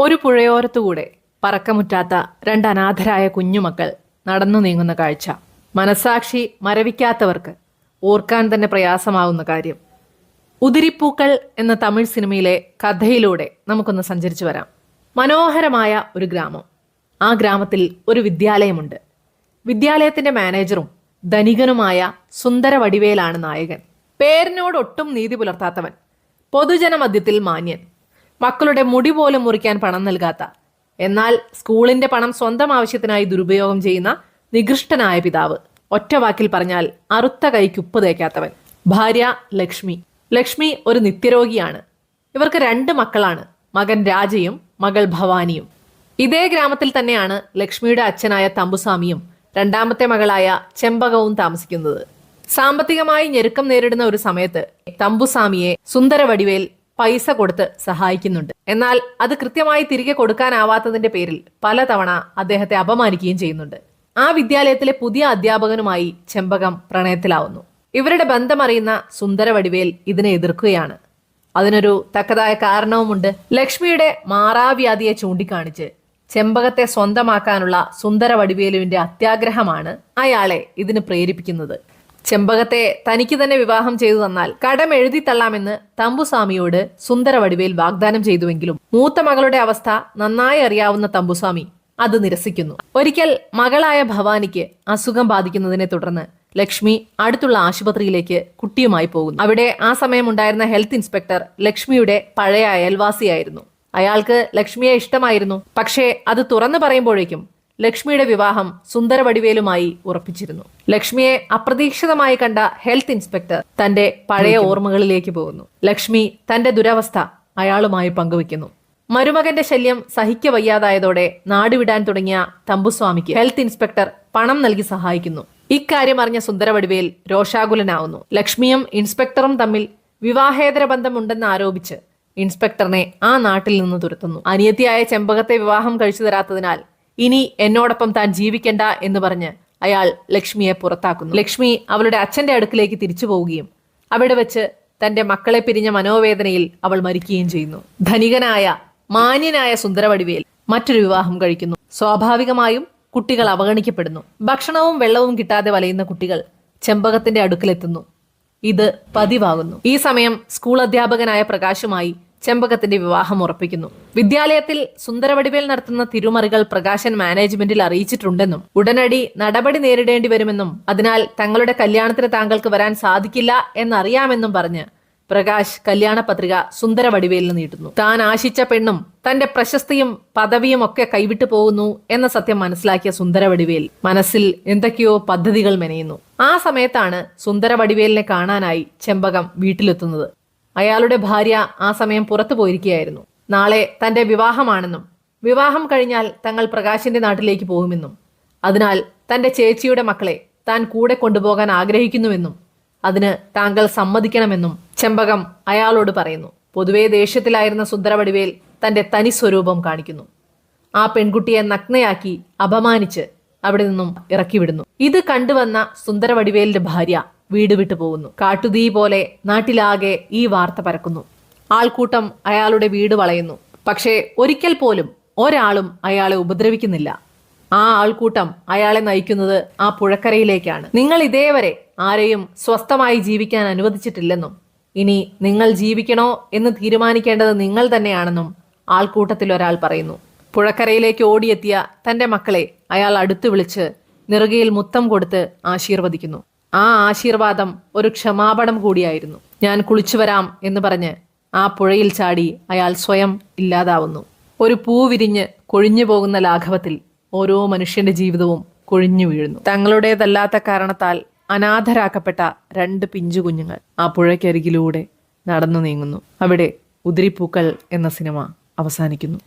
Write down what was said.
ഒരു പുഴയോരത്തുകൂടെ പറക്കമുറ്റാത്ത രണ്ട് അനാഥരായ കുഞ്ഞുമക്കൾ നടന്നു നീങ്ങുന്ന കാഴ്ച. മനസാക്ഷി മരവിക്കാത്തവർക്ക് ഓർക്കാൻ തന്നെ പ്രയാസമാവുന്ന കാര്യം. ഉതിരിപ്പൂക്കൾ എന്ന തമിഴ് സിനിമയിലെ കഥയിലൂടെ നമുക്കൊന്ന് സഞ്ചരിച്ചു വരാം. മനോഹരമായ ഒരു ഗ്രാമം. ആ ഗ്രാമത്തിൽ ഒരു വിദ്യാലയമുണ്ട്. വിദ്യാലയത്തിന്റെ മാനേജറും ധനികനുമായ സുന്ദര വടിവേലാണ് നായകൻ. പേരിനോട് ഒട്ടും നീതി പുലർത്താത്തവൻ. പൊതുജനമധ്യത്തിൽ മാന്യൻ. മക്കളുടെ മുടി പോലും മുറിക്കാൻ പണം നൽകാത്ത എന്നാൽ സ്കൂളിന്റെ പണം സ്വന്തം ആവശ്യത്തിനായി ദുരുപയോഗം ചെയ്യുന്ന നികൃഷ്ടനായ പിതാവ് ഒറ്റ വാക്കിൽ പറഞ്ഞാൽ അറുത്ത കൈക്ക് ഉപ്പ് തേക്കാത്തവൻ. ഭാര്യ ലക്ഷ്മി. ലക്ഷ്മി ഒരു നിത്യരോഗിയാണ്. ഇവർക്ക് രണ്ട് മക്കളാണ്. മകൻ രാജയും മകൾ ഭവാനിയും. ഇതേ ഗ്രാമത്തിൽ തന്നെയാണ് ലക്ഷ്മിയുടെ അച്ഛനായ തമ്പുസ്വാമിയും രണ്ടാമത്തെ മകളായ ചെമ്പകവും താമസിക്കുന്നത്. സാമ്പത്തികമായി ഞെരുക്കം നേരിടുന്ന ഒരു സമയത്ത് തമ്പുസ്വാമിയെ സുന്ദര വടിവേൽ പൈസ കൊടുത്ത് സഹായിക്കുന്നുണ്ട്. എന്നാൽ അത് കൃത്യമായി തിരികെ കൊടുക്കാനാവാത്തതിന്റെ പേരിൽ പലതവണ അദ്ദേഹത്തെ അപമാനിക്കുകയും ചെയ്യുന്നുണ്ട്. ആ വിദ്യാലയത്തിലെ പുതിയ അധ്യാപകനുമായി ചെമ്പകം പ്രണയത്തിലാവുന്നു. ഇവരുടെ ബന്ധമറിയുന്ന സുന്ദര വടിവേൽ ഇതിനെ എതിർക്കുകയാണ്. അതിനൊരു തക്കതായ കാരണവുമുണ്ട്. ലക്ഷ്മിയുടെ മാറാവ്യാധിയെ ചൂണ്ടിക്കാണിച്ച് ചെമ്പകത്തെ സ്വന്തമാക്കാനുള്ള സുന്ദര വടിവേലുവിന്റെ അത്യാഗ്രഹമാണ് അയാളെ ഇതിന് പ്രേരിപ്പിക്കുന്നത്. ചെമ്പകത്തെ തനിക്ക് തന്നെ വിവാഹം ചെയ്തു തന്നാൽ കടം എഴുതി തള്ളാമെന്ന് തമ്പുസ്വാമിയോട് സുന്ദര വടിവേൽ വാഗ്ദാനം ചെയ്തുവെങ്കിലും മൂത്ത മകളുടെ അവസ്ഥ നന്നായി അറിയാവുന്ന തമ്പുസ്വാമി അത് നിരസിക്കുന്നു. ഒരിക്കൽ മകളായ ഭവാനിക്ക് അസുഖം ബാധിക്കുന്നതിനെ തുടർന്ന് ലക്ഷ്മി അടുത്തുള്ള ആശുപത്രിയിലേക്ക് കുട്ടിയുമായി പോകുന്നു. അവിടെ ആ സമയമുണ്ടായിരുന്ന ഹെൽത്ത് ഇൻസ്പെക്ടർ ലക്ഷ്മിയുടെ പഴയ അയൽവാസിയായിരുന്നു. അയാൾക്ക് ലക്ഷ്മിയെ ഇഷ്ടമായിരുന്നു. പക്ഷേ അത് തുറന്നു പറയുമ്പോഴേക്കും ലക്ഷ്മിയുടെ വിവാഹം സുന്ദരവടിവേലുമായി ഉറപ്പിച്ചിരുന്നു. ലക്ഷ്മിയെ അപ്രതീക്ഷിതമായി കണ്ട ഹെൽത്ത് ഇൻസ്പെക്ടർ തന്റെ പഴയ ഓർമ്മകളിലേക്ക് പോകുന്നു. ലക്ഷ്മി തന്റെ ദുരവസ്ഥ അയാളുമായി പങ്കുവെക്കുന്നു മരുമകന്റെ ശല്യം സഹിക്ക വയ്യാതായതോടെ നാടുവിടാൻ തുടങ്ങിയ തമ്പുസ്വാമിക്ക് ഹെൽത്ത് ഇൻസ്പെക്ടർ പണം നൽകി സഹായിക്കുന്നു. ഇക്കാര്യം അറിഞ്ഞ സുന്ദരവടിവേൽ രോഷാകുലനാവുന്നു. ലക്ഷ്മിയും ഇൻസ്പെക്ടറും തമ്മിൽ വിവാഹേതര ബന്ധമുണ്ടെന്ന് ആരോപിച്ച് ഇൻസ്പെക്ടറിനെ ആ നാട്ടിൽ നിന്ന് തുരത്തുന്നു. അനിയത്തിയായ ചെമ്പകത്തെ വിവാഹം കഴിച്ചു തരാത്തതിനാൽ ഇനി എന്നോടൊപ്പം താൻ ജീവിക്കണ്ട എന്ന് പറഞ്ഞ് അയാൾ ലക്ഷ്മിയെ പുറത്താക്കുന്നു. ലക്ഷ്മി അവളുടെ അച്ഛന്റെ അടുക്കിലേക്ക് തിരിച്ചു പോവുകയും അവിടെ വെച്ച് തന്റെ മക്കളെ പിരിഞ്ഞ മനോവേദനയിൽ അവൾ മരിക്കുകയും ചെയ്യുന്നു. ധനികനായ മാന്യനായ സുന്ദരവടിവേൽ മറ്റൊരു വിവാഹം കഴിക്കുന്നു. സ്വാഭാവികമായും കുട്ടികൾ അവഗണിക്കപ്പെടുന്നു. ഭക്ഷണവും വെള്ളവും കിട്ടാതെ വലയുന്ന കുട്ടികൾ ചെമ്പകത്തിന്റെ അടുക്കലെത്തുന്നു. ഇത് പതിവാകുന്നു. ഈ സമയം സ്കൂൾ അധ്യാപകനായ പ്രകാശുമായി ചെമ്പകത്തിന്റെ വിവാഹം ഉറപ്പിക്കുന്നു. വിദ്യാലയത്തിൽ സുന്ദരവടിവേൽ നടത്തുന്ന തിരുമറികൾ പ്രകാശൻ മാനേജ്മെന്റിൽ അറിയിച്ചിട്ടുണ്ടെന്നും ഉടനടി നടപടി നേരിടേണ്ടി വരുമെന്നും അതിനാൽ തങ്ങളുടെ കല്യാണത്തിന് താങ്കൾക്ക് വരാൻ സാധിക്കില്ല എന്നറിയാമെന്നും പറഞ്ഞ് പ്രകാശ് കല്യാണ പത്രിക സുന്ദര വടിവേലിന് നീട്ടുന്നു താൻ ആശിച്ച പെണ്ണും തന്റെ പ്രശസ്തിയും പദവിയും ഒക്കെ കൈവിട്ടു പോകുന്നു എന്ന സത്യം മനസ്സിലാക്കിയ സുന്ദര വടിവേൽ മനസ്സിൽ എന്തൊക്കെയോ പദ്ധതികൾ മെനയുന്നു. ആ സമയത്താണ് സുന്ദര വടിവേലിനെ കാണാനായി ചെമ്പകം വീട്ടിലെത്തുന്നത്. അയാളുടെ ഭാര്യ ആ സമയം പുറത്തു പോയിരിക്കുകയായിരുന്നു. നാളെ തന്റെ വിവാഹമാണെന്നും വിവാഹം കഴിഞ്ഞാൽ തങ്ങൾ പ്രകാശിന്റെ നാട്ടിലേക്ക് പോകുമെന്നും അതിനാൽ തന്റെ ചേച്ചിയുടെ മക്കളെ താൻ കൂടെ കൊണ്ടുപോകാൻ ആഗ്രഹിക്കുന്നുവെന്നും അതിന് താങ്കൾ സമ്മതിക്കണമെന്നും ചെമ്പകം അയാളോട് പറയുന്നു. പൊതുവെ ദേഷ്യത്തിലായിരുന്ന സുന്ദരവടിവേൽ തന്റെ തനി സ്വരൂപം കാണിക്കുന്നു. ആ പെൺകുട്ടിയെ നഗ്നയാക്കി അപമാനിച്ച് അവിടെ നിന്നും ഇറക്കിവിടുന്നു. ഇത് കണ്ടുവന്ന സുന്ദരവടിവേലിന്റെ ഭാര്യ വീട് വിട്ടു പോകുന്നു. കാട്ടുതീ പോലെ നാട്ടിലാകെ ഈ വാർത്ത പരക്കുന്നു. ആൾക്കൂട്ടം അയാളുടെ വീട് വളയുന്നു. പക്ഷേ ഒരിക്കൽ പോലും ഒരാളും അയാളെ ഉപദ്രവിക്കുന്നില്ല. ആ ആൾക്കൂട്ടം അയാളെ നയിക്കുന്നത് ആ പുഴക്കരയിലേക്കാണ്. നിങ്ങൾ ഇതേവരെ ആരെയും സ്വസ്ഥമായി ജീവിക്കാൻ അനുവദിച്ചിട്ടില്ലെന്നും ഇനി നിങ്ങൾ ജീവിക്കണോ എന്ന് തീരുമാനിക്കേണ്ടത് നിങ്ങൾ തന്നെയാണെന്നും ആൾക്കൂട്ടത്തിൽ ഒരാൾ പറയുന്നു. പുഴക്കരയിലേക്ക് ഓടിയെത്തിയ തന്റെ മക്കളെ അയാൾ അടുത്തു വിളിച്ച് നിറുകയിൽ മുത്തം കൊടുത്ത് ആശീർവദിക്കുന്നു. ആ ആശീർവാദം ഒരു ക്ഷമാപണം കൂടിയായിരുന്നു. ഞാൻ കുളിച്ചു വരാം എന്ന് പറഞ്ഞ് ആ പുഴയിൽ ചാടി അയാൾ സ്വയം ഇല്ലാതാവുന്നു. ഒരു പൂ വിരിഞ്ഞ് കൊഴിഞ്ഞു പോകുന്ന ലാഘവത്തിൽ ഓരോ മനുഷ്യന്റെ ജീവിതവും കൊഴിഞ്ഞു വീഴുന്നു. തങ്ങളുടേതല്ലാത്ത കാരണത്താൽ അനാഥരാക്കപ്പെട്ട രണ്ട് പിഞ്ചു കുഞ്ഞുങ്ങൾ ആ പുഴയ്ക്കരികിലൂടെ നടന്നു നീങ്ങുന്നു. അവിടെ ഉതിരിപ്പൂക്കൾ എന്ന സിനിമ അവസാനിക്കുന്നു.